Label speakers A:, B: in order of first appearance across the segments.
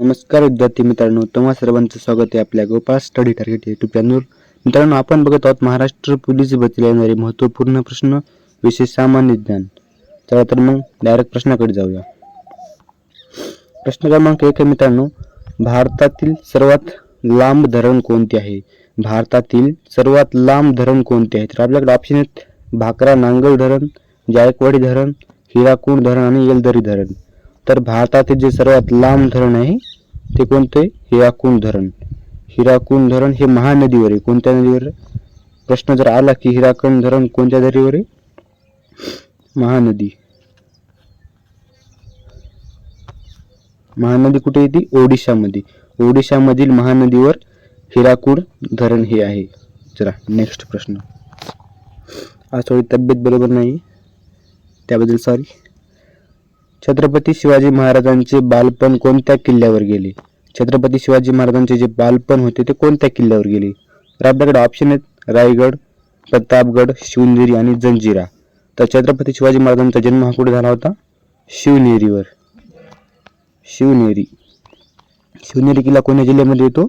A: नमस्कार विद्यार्थी मित्रांनो तुम्हा सर्वांचं स्वागत आहे आपल्या Gopal study target YouTube channel मित्रांनो आपण बघत आहोत महाराष्ट्र पोलीस भरतीला येणारे महत्त्वपूर्ण प्रश्न विशेष सामान्य ज्ञान. चला तर मग डायरेक्ट प्रश्नाकडे जाऊया. प्रश्न क्रमांक एक आहे मित्रांनो भारतातील सर्वात लांब धरण कोणते आहे? भारतातील सर्वात लांब धरण कोणते आहे? तर आपल्याकडे ऑप्शन आहेत भाकरा नांगल धरण जायकवाडी धरण हिराकुंड धरण आणि येलदरी धरण. तर भारतातील जे सर्वात लांब धरण आहे ते कोणते? हिराकुंड धरण. हिराकुंड धरण हे महानदीवर आहे. कोणत्या नदीवर? प्रश्न जर आला की हिराकुंड धरण कोणत्या दरीवर आहे? महानदी. महानदी कुठे येते? ओडिशामध्ये. ओडिशामधील महानदीवर हिराकुंड धरण हे आहे. चला नेक्स्ट प्रश्न. आज थोडी तब्येत बरोबर नाही. त्याबद्दल सॉरी छत्रपती शिवाजी महाराजांचे बालपण कोणत्या किल्ल्यावर गेले? छत्रपती शिवाजी महाराजांचे जे बालपण होते ते कोणत्या किल्ल्यावर गेले? तर आपल्याकडे ऑप्शन आहेत रायगड प्रतापगड शिवनेरी आणि जंजिरा. तर छत्रपती शिवाजी महाराजांचा जन्म हा कुठे झाला होता? शिवनेरीवर. शिवनेरी. शिवनेरी किल्ला कोण्या जिल्ह्यामध्ये येतो?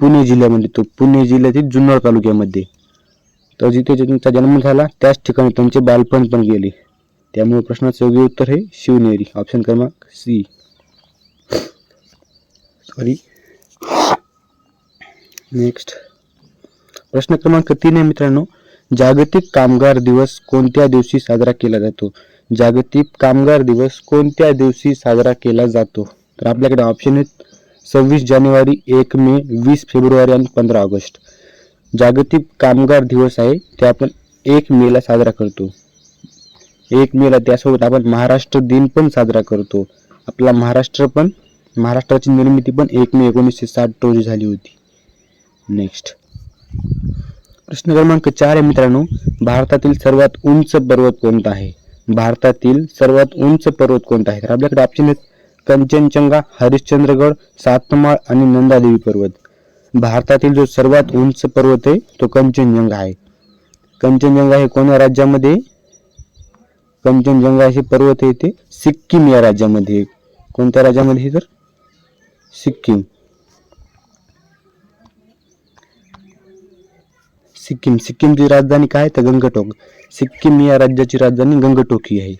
A: पुणे जिल्ह्यामध्ये येतो. पुणे जिल्ह्यातील जुन्नर तालुक्यामध्ये. तर जिथे त्यांचा जन्म झाला त्याच ठिकाणी त्यांचे बालपण पण गेले. त्यामुळे प्रश्नाचं योग्य उत्तर आहे शिवनेरी. ऑप्शन क्रमांक सी. सॉरी नेक्स्ट प्रश्न क्रमांक तीन आहे मित्रांनो. जागतिक कामगार दिवस कोणत्या दिवशी साजरा केला जातो? जागतिक कामगार दिवस कोणत्या दिवशी साजरा केला जातो? तर आपल्याकडे ऑप्शन आहेत. सव्वीस जानेवारी एक मे वीस फेब्रुवारी आणि पंधरा ऑगस्ट. जागतिक कामगार दिवस आहे ते आपण एक मेला साजरा करतो. एक मेला त्यासोबत आपण महाराष्ट्र दिन पण साजरा करतो. आपला महाराष्ट्र पण महाराष्ट्राची निर्मिती पण एक मे एकोणीसशे साठ रोजी झाली होती. नेक्स्ट प्रश्न क्रमांक चार आहे मित्रांनो भारतातील सर्वात उंच पर्वत कोणता आहे? भारतातील सर्वात उंच पर्वत कोणता आहे? तर आपल्याकडे ऑप्शन आहेत कंचनजंगा हरिश्चंद्रगड सातमाळ आणि नंदादेवी पर्वत. भारतातील जो सर्वात उंच पर्वत आहे तो कंचनजंगा आहे. कंचनजंगा हे कोण्या राज्यामध्ये? कंचनजंगा हे पर्वत आहे ते सिक्कीम या राज्यामध्ये. कोणत्या राज्यामध्ये आहे तर? सिक्कीम. सिक्कीम. सिक्कीमची राजधानी काय तर गंगटोक. सिक्कीम या राज्याची राजधानी गंगटोक ही आहे.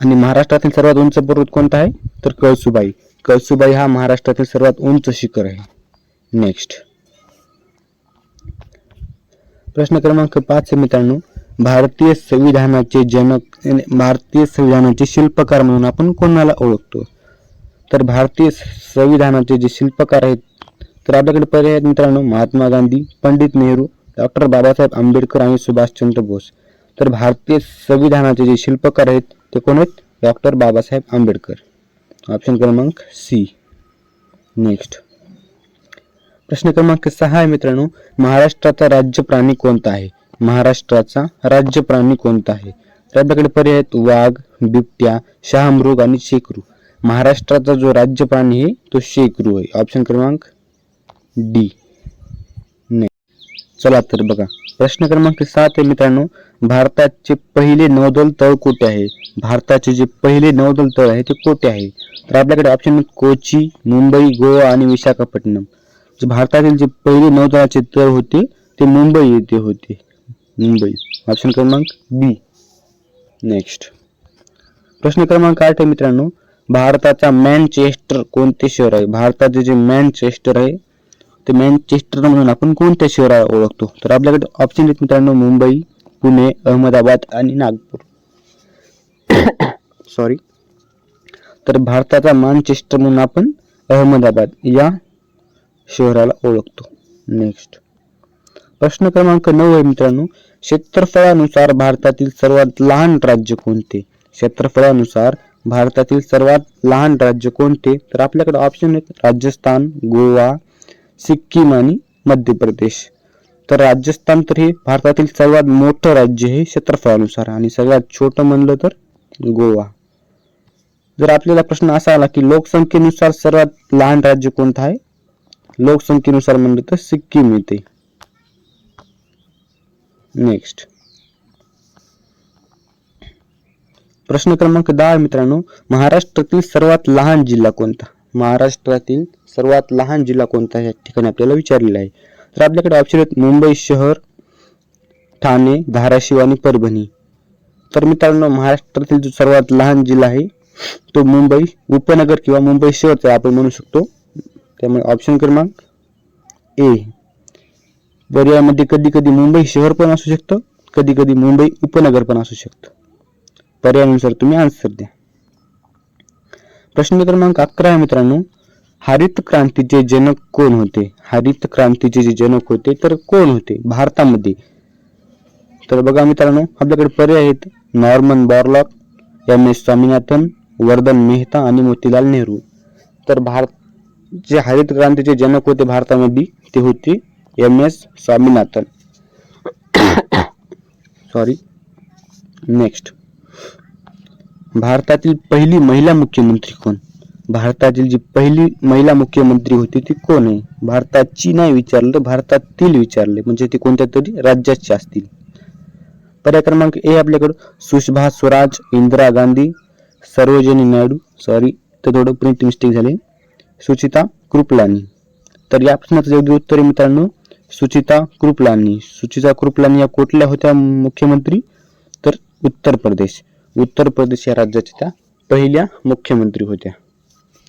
A: आणि महाराष्ट्रातील सर्वात उंच पर्वत कोणता आहे? तर कळसुबाई. कळसुबाई हा महाराष्ट्रातील सर्वात उंच शिखर आहे. नेक्स्ट प्रश्न क्रमांक पाच मित्रांनो. भारतीय संविधानाचे जनक भारतीय संविधानाचे शिल्पकार म्हणून आपण कोणाला ओळखतो? तर भारतीय संविधानाचे जे शिल्पकार आहेत तर आपल्याकडे पर्याय आहेत मित्रांनो. महात्मा गांधी पंडित नेहरू डॉक्टर बाबासाहेब आंबेडकर आणि सुभाषचंद्र बोस. तर भारतीय संविधानाचे जे शिल्पकार आहेत ते कोण आहेत? डॉक्टर बाबासाहेब आंबेडकर. ऑप्शन क्रमांक सी. नेक्स्ट. प्रश्न क्रमांक सहा आहे मित्रांनो. महाराष्ट्राचा राज्य प्राणी कोणता आहे? महाराष्ट्राचा राज्य प्राणी कोणता आहे? तर आपल्याकडे पर्याय आहेत वाघ बिबट्या शहामृग आणि शेकरू. महाराष्ट्राचा जो राज्य प्राणी आहे तो शेकरू आहे. ऑप्शन क्रमांक डी नाही. चला तर बघा. प्रश्न क्रमांक सात आहे मित्रांनो. भारताचे पहिले नौदल तळ कोठे आहे? भारताचे जे पहिले नौदल तळ आहे ते कोठे आहे? तर आपल्याकडे ऑप्शन कोची मुंबई गोवा आणि विशाखापट्टणम. जे भारतातील जे पहिले नौदलाचे तळ होते ते मुंबई येथे होते. मुंबई. ऑप्शन क्रमांक बी नेक्स्ट प्रश्न क्रमांक आठ आहे मित्रांनो. भारताचा मॅनचेस्टर कोणते शहर आहे? भारताचे जे मॅनचेस्टर आहे ते मॅनचेस्टर म्हणून आपण कोणत्या शहराला ओळखतो? तर आपल्याकडे ऑप्शन आहेत मित्रांनो मुंबई पुणे अहमदाबाद आणि नागपूर. सॉरी तर भारताचा मॅनचेस्टर म्हणून आपण अहमदाबाद या शहराला ओळखतो. नेक्स्ट प्रश्न क्रमांक नऊ आहे मित्रांनो. क्षेत्रफळानुसार भारतातील सर्वात लहान राज्य कोणते? क्षेत्रफळानुसार भारतातील सर्वात लहान राज्य कोणते? तर आपल्याकडे ऑप्शन आहेत. राजस्थान गोवा सिक्कीम आणि मध्य प्रदेश. तर राजस्थान तर हे भारतातील सर्वात मोठं राज्य हे क्षेत्रफळानुसार आणि सगळ्यात छोटं म्हणलं तर गोवा. जर आपल्याला प्रश्न असा आला की लोकसंख्येनुसार सर्वात लहान राज्य कोणतं आहे? लोकसंख्येनुसार म्हणलं तर सिक्कीम येते. नेक्स्ट प्रश्न क्रमांक दहा मित्रांनो. महाराष्ट्रातील सर्वात लहान जिल्हा कोणता? महाराष्ट्रातील सर्वात लहान जिल्हा कोणता या ठिकाणी आपल्याला विचारलेला आहे. तर आपल्याकडे ऑप्शन आहेत मुंबई शहर ठाणे धाराशिव आणि परभणी. तर मित्रांनो महाराष्ट्रातील जो सर्वात लहान जिल्हा आहे तो मुंबई उपनगर किंवा मुंबई शहरचा आपण म्हणू शकतो. त्यामुळे ऑप्शन क्रमांक ए पर्यायामध्ये कधी कधी मुंबई शहर पण असू शकतं कधी कधी मुंबई उपनगर पण असू शकतं. पर्यायानुसार तुम्ही आन्सर द्या. प्रश्न क्रमांक अकरा आहे मित्रांनो. हरित क्रांतीचे जनक कोण होते? हरित क्रांतीचे जे जनक होते तर कोण होते? भारतामध्ये. तर बघा मित्रांनो आपल्याकडे पर्याय आहेत. Norman Borlaug M S Swaminathan Vardhan Mehta आणि मोतीलाल नेहरू. तर भारत जे हरित क्रांतीचे जनक होते भारतामध्ये ते होते M S Swaminathan. Sorry next भारतातील पहिली महिला मुख्यमंत्री कोण? भारतातील जी पहिली महिला मुख्यमंत्री होती ती कोण आहे? भारताची नाही विचारलं तर भारतातील विचारले. म्हणजे ते कोणत्या तरी राज्याचे असतील. पर्याय क्रमांक ए आपल्याकडं. सुषभा स्वराज इंदिरा गांधी सरोजिनी नायडू. सॉरी तर थोडं प्रिंट मिस्टेक झाले. सुचिता कृपलानी. तर या प्रश्नाचं योग्य उत्तर आहे मित्रांनो. सुचिता कृपलानी. सुचिता कृपलानी या कुठल्या होत्या मुख्यमंत्री? तर उत्तर प्रदेश. उत्तर प्रदेश या राज्याच्या त्या पहिल्या मुख्यमंत्री होत्या.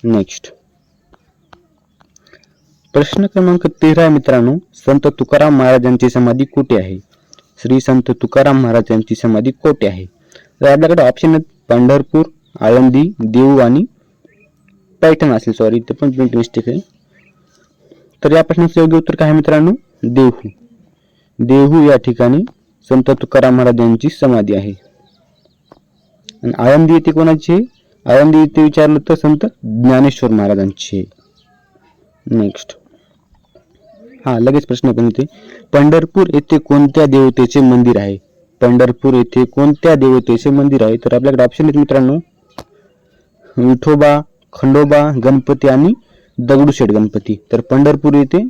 A: नेक्स्ट प्रश्न क्रमांक तेरा मित्रांनो. संत तुकाराम महाराजांची समाधी कुठे आहे? श्री संत तुकाराम महाराजांची समाधी कोठे आहे? तर आपल्याकडे ऑप्शन आहेत पंढरपूर आळंदी देऊ आणि पैठण असेल सॉरी ते पण प्रिंट मिस्टेक आहे. तर या प्रश्नाचं योग्य उत्तर काय आहे मित्रांनो? देहू. देहू या ठिकाणी संत तुकाराम महाराज यांची समाधी आहे. आणि आळंदी येथे कोणाची? आळंदी येथे विचारलं तर संत ज्ञानेश्वर महाराजांची. नेक्स्ट हा लगेच प्रश्न पण येते पंढरपूर येथे कोणत्या देवतेचे मंदिर आहे? पंढरपूर येथे कोणत्या देवतेचे मंदिर आहे? तर आपल्याकडे ऑप्शन आहेत मित्रांनो. विठोबा खंडोबा गणपती आणि दगडूशेठ गणपती. तर पंढरपूर येथे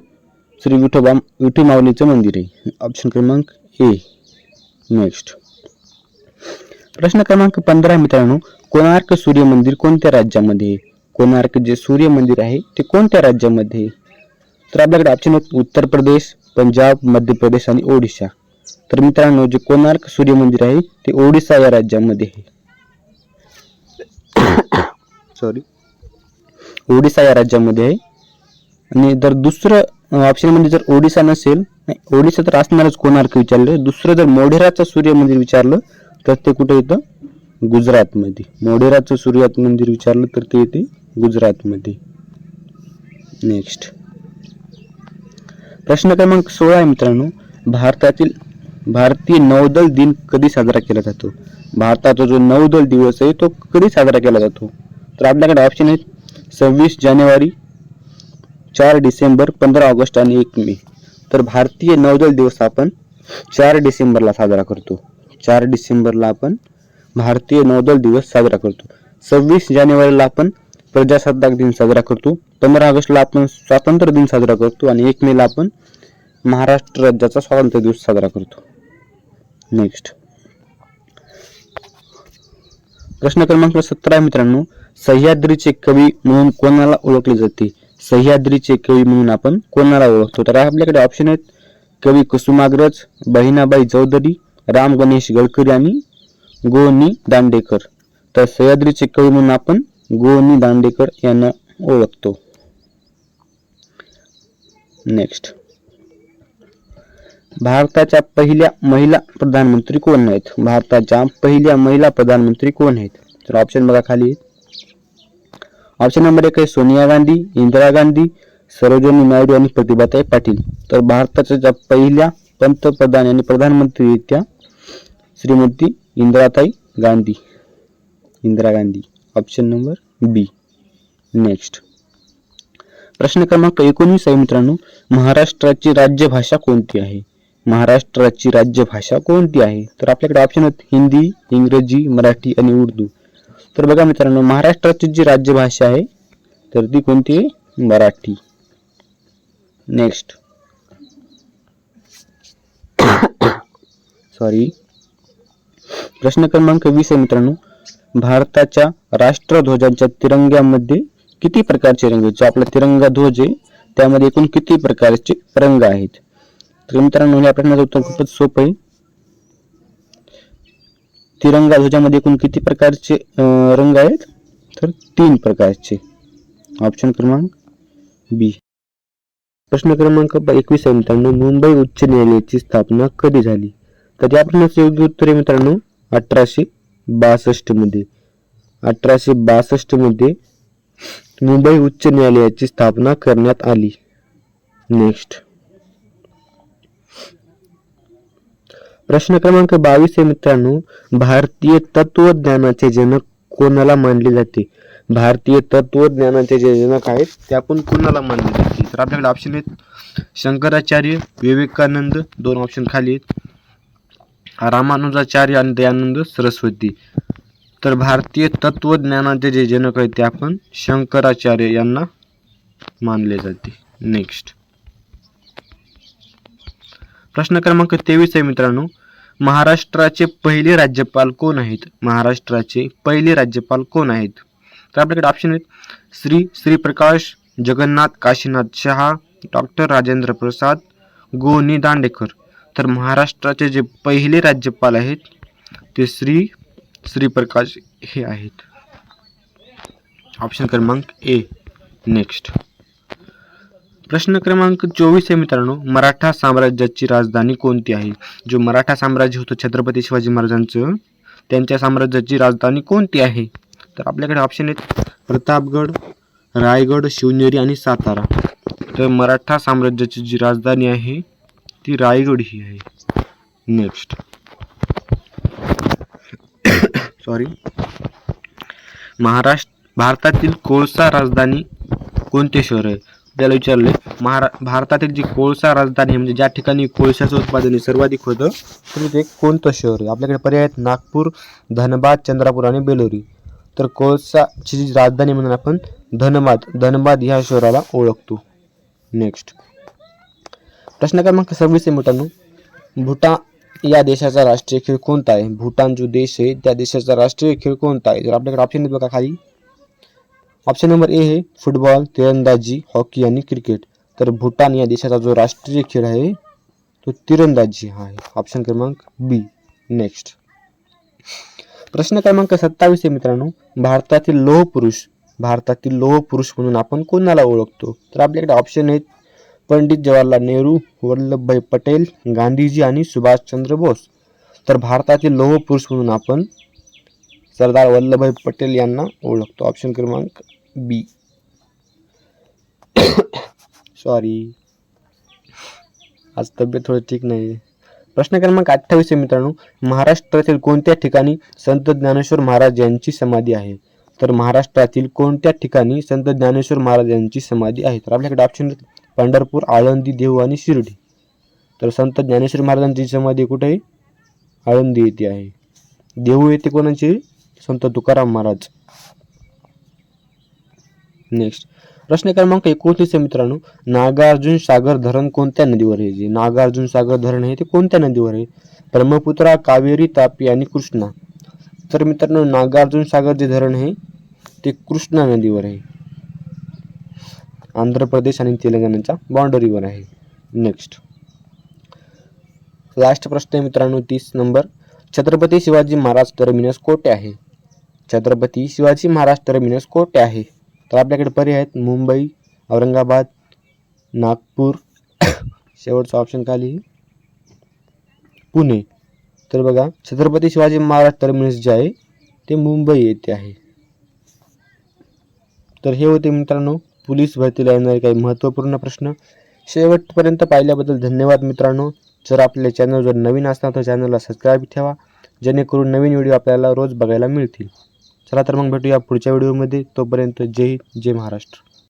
A: श्री विठोबा विठू माऊलीचं मंदिर आहे. ऑप्शन क्रमांक ए नेक्स्ट प्रश्न क्रमांक पंधरा मित्रांनो. कोणार्क सूर्य मंदिर कोणत्या राज्यामध्ये? कोणार्क जे सूर्य मंदिर आहे ते कोणत्या राज्यामध्ये? आहे तर आपल्याकडे ऑप्शन आहेत उत्तर प्रदेश पंजाब मध्य प्रदेश आणि ओडिशा. तर मित्रांनो जे कोणार्क सूर्य मंदिर आहे ते ओडिसा या राज्यामध्ये आहे. सॉरी ओडिसा या राज्यामध्ये आहे. आणि जर दुसरं ऑप्शनमध्ये जर ओडिसा नसेल ओडिसा तर असणारच कोणार्क विचारलं दुसरं जर मोढेराचं सूर्य मंदिर विचारलं तर ते कुठे येतं? गुजरातमध्ये. मोढेराचं सूर्यात मंदिर विचारलं तर ते येते गुजरातमध्ये. नेक्स्ट प्रश्न क्रमांक सोळा आहे मित्रांनो. भारतातील भारतीय नौदल दिन कधी साजरा केला जातो? भारताचा जो नौदल दिवस आहे तो कधी साजरा केला जातो? तर आपल्याकडे ऑप्शन आहेत. सव्वीस जानेवारी चार डिसेंबर पंधरा ऑगस्ट आणि एक मे. तर भारतीय नौदल दिवस आपण चार डिसेंबरला साजरा करतो. चार डिसेंबरला आपण भारतीय नौदल दिवस साजरा करतो. सव्वीस जानेवारीला आपण प्रजासत्ताक दिन साजरा करतो. पंधरा ऑगस्टला आपण स्वातंत्र्य दिन साजरा करतो आणि एक मेला आपण महाराष्ट्र राज्याचा स्वातंत्र्य दिवस साजरा करतो. नेक्स्ट प्रश्न क्रमांक सतरा मित्रांनो. सह्याद्रीचे कवी म्हणून कोणाला ओळखले जाते? सह्याद्रीचे कवी म्हणून आपण कोणाला ओळखतो? तर आपल्याकडे ऑप्शन आहेत. कवी कुसुमाग्रज बहिणाबाई चौधरी राम गणेश गडकरी आणि गोनी दांडेकर. तर सह्याद्रीचे कवी म्हणून आपण गोनी दांडेकर यांना ओळखतो. नेक्स्ट भारताच्या पहिल्या महिला प्रधानमंत्री कोण आहेत? भारताच्या पहिल्या महिला प्रधानमंत्री कोण आहेत? तर ऑप्शन बघा खाली. ऑप्शन नंबर एक आहे सोनिया गांधी इंदिरा गांधी सरोजिनी नायडू आणि प्रतिभाताई पाटील. तर भारताच्या ज्या पहिल्या पंतप्रधान आणि प्रधानमंत्री त्या Shrimati इंदिराताई Gandhi. Indira Gandhi. Option number B next प्रश्न क्रमांक एकोणीस आहे मित्रांनो. महाराष्ट्राची राज्यभाषा कोणती आहे? महाराष्ट्राची राज्यभाषा कोणती आहे? तर आपल्याकडे ऑप्शन आहेत हिंदी इंग्रजी मराठी आणि उर्दू. तर बघा मित्रांनो महाराष्ट्राची जी राज्यभाषा आहे तर ती कोणती आहे? मराठी. नेक्स्ट सॉरी प्रश्न क्रमांक वीस आहे मित्रांनो. भारताच्या राष्ट्रध्वजांच्या तिरंग्यामध्ये
B: किती प्रकारचे रंग आहेत? जो आपला तिरंगा ध्वज आहे त्यामध्ये एकूण किती प्रकारचे रंग आहेत? तर मित्रांनो या प्रश्नाचं उत्तर खूपच सोपं आहे. तिरंगा ध्वजामध्ये एकूण किती प्रकारचे रंग आहेत? तर तीन प्रकारचे. ऑप्शन क्रमांक बी. प्रश्न क्रमांक एकवीस आहे मित्रांनो. मुंबई उच्च न्यायालयाची स्थापना कधी झाली? तर या प्रश्नाचं योग्य उत्तर आहे मित्रांनो अठराशे बासष्टमध्ये. अठराशे बासष्टमध्ये मुंबई उच्च न्यायालयाची स्थापना करण्यात आली. नेक्स्ट प्रश्न क्रमांक बावीस आहे मित्रांनो. भारतीय तत्वज्ञानाचे जनक कोणाला मानले जाते? भारतीय तत्वज्ञानाचे जे जनक आहेत ते आपण कोणाला मानले जाते? तर आपल्याकडे ऑप्शन आहेत. शंकराचार्य विवेकानंद दोन ऑप्शन खाली आहेत. रामानुजाचार्य आणि दयानंद सरस्वती. तर भारतीय तत्वज्ञानाचे जे जनक आहेत ते आपण शंकराचार्य यांना मानले जाते. नेक्स्ट प्रश्न क्रमांक तेवीस आहे मित्रांनो. महाराष्ट्राचे पहिले राज्यपाल कोण आहेत? महाराष्ट्राचे पहिले राज्यपाल कोण आहेत? तर आपल्याकडे ऑप्शन आहेत. श्री श्रीप्रकाश जगन्नाथ काशीनाथ शहा डॉक्टर राजेंद्र प्रसाद गोनी दांडेकर. तर महाराष्ट्राचे जे पहिले राज्यपाल आहेत ते श्री श्रीप्रकाश हे आहेत. ऑप्शन क्रमांक ए नेक्स्ट प्रश्न क्रमांक चोवीस आहे मित्रांनो. मराठा साम्राज्याची राजधानी कोणती आहे? जो मराठा साम्राज्य होतं छत्रपती शिवाजी महाराजांचं त्यांच्या साम्राज्याची राजधानी कोणती आहे? तर आपल्याकडे ऑप्शन आहेत प्रतापगड रायगड शिवनेरी आणि सातारा. तर मराठा साम्राज्याची जी राजधानी आहे ती रायगड ही आहे. नेक्स्ट सॉरी महाराष्ट्र भारतातील कोळसा राजधानी कोणते शहर आहे? त्याला विचारले महारा भारतातील जी कोळसा राजधानी म्हणजे ज्या ठिकाणी कोळशाचं उत्पादन सर्वाधिक होतं तर ते कोणतं शहर आहे? आपल्याकडे पर्याय आहेत नागपूर धनबाद चंद्रपूर आणि बेलोरी. तर कोळसाची जी राजधानी म्हणून आपण धनबाद धनबाद ह्या शहराला ओळखतो. नेक्स्ट प्रश्न क्रमांक सव्वीस आहे मित्रांनो. भूटान या देशाचा राष्ट्रीय खेळ कोणता आहे? भूटान जो देश आहे त्या देशाचा राष्ट्रीय खेळ कोणता आहे? जर आपल्याकडे ऑप्शन आहेत बघा खाली. ऑप्शन नंबर ए आहे फुटबॉल तिरंदाजी हॉकी आणि क्रिकेट तर भूटान या देशाचा जो राष्ट्रीय खेळ आहे तो तिरंदाजी हा आहे. ऑप्शन क्रमांक बी नेक्स्ट प्रश्न क्रमांक सत्तावीस आहे मित्रांनो. भारतातील लोह पुरुष भारतातील लोह पुरुष म्हणून आपण कोणाला ओळखतो? तर आपल्याकडे ऑप्शन आहेत पंडित जवाहरलाल नेहरू वल्लभभाई पटेल गांधीजी आणि सुभाषचंद्र बोस. तर भारतातील लोह पुरुष म्हणून आपण सरदार वल्लभभाई पटेल यांना ओळखतो. ऑप्शन क्रमांक बी सॉरी आज तब्येत थोडी ठीक नाही प्रश्न क्रमांक अठ्ठावीस आहे मित्रांनो. महाराष्ट्रातील कोणत्या ठिकाणी संत ज्ञानेश्वर महाराज यांची समाधी आहे? तर महाराष्ट्रातील कोणत्या ठिकाणी संत ज्ञानेश्वर महाराज यांची समाधी आहे? तर आपल्याकडे ऑप्शन पंढरपूर आळंदी देहू आणि शिर्डी. तर संत ज्ञानेश्वर महाराजांची समाधी कुठे? आहे आळंदी येथे आहे. देहू येथे कोणाची? संत तुकाराम महाराज. नेक्स्ट प्रश्न क्रमांक एकोणतीस आहे मित्रांनो. नागार्जुन सागर धरण कोणत्या नदीवर आहे? जे नागार्जुन सागर धरण आहे ते कोणत्या नदीवर आहे? ब्रह्मपुत्रा कावेरी तापी आणि कृष्णा. तर मित्रांनो नागार्जुन सागर जे धरण आहे ते कृष्णा नदीवर आहे. आंध्र प्रदेश आणि तेलंगणाच्या बाउंडरीवर आहे. नेक्स्ट लास्ट प्रश्न आहे मित्रांनो तीस नंबर. छत्रपती शिवाजी महाराज टर्मिनस कोठे आहे? छत्रपती शिवाजी महाराज टर्मिनस कोठे आहे? तर आपल्याकडे पर्याय आहेत. मुंबई औरंगाबाद नागपूर. शेवटचा ऑप्शन खाली. पुणे. तर बघा छत्रपती शिवाजी महाराज टर्मिनस जे आहे ते मुंबई येथे आहे. तर हे होते मित्रांनो पोलीस भरतीला येणारे काही महत्त्वपूर्ण प्रश्न शेवटपर्यंत पाहिल्याबद्दल धन्यवाद मित्रांनो. जर आपल्या चॅनल जर नवीन असणार तर चॅनलला सबस्क्राईब ठेवा जेणेकरून नवीन व्हिडिओ आपल्याला रोज बघायला मिळतील. चला तर मग भेटूया पुढच्या व्हिडिओमध्ये तोपर्यंत जय हिंद जय महाराष्ट्र.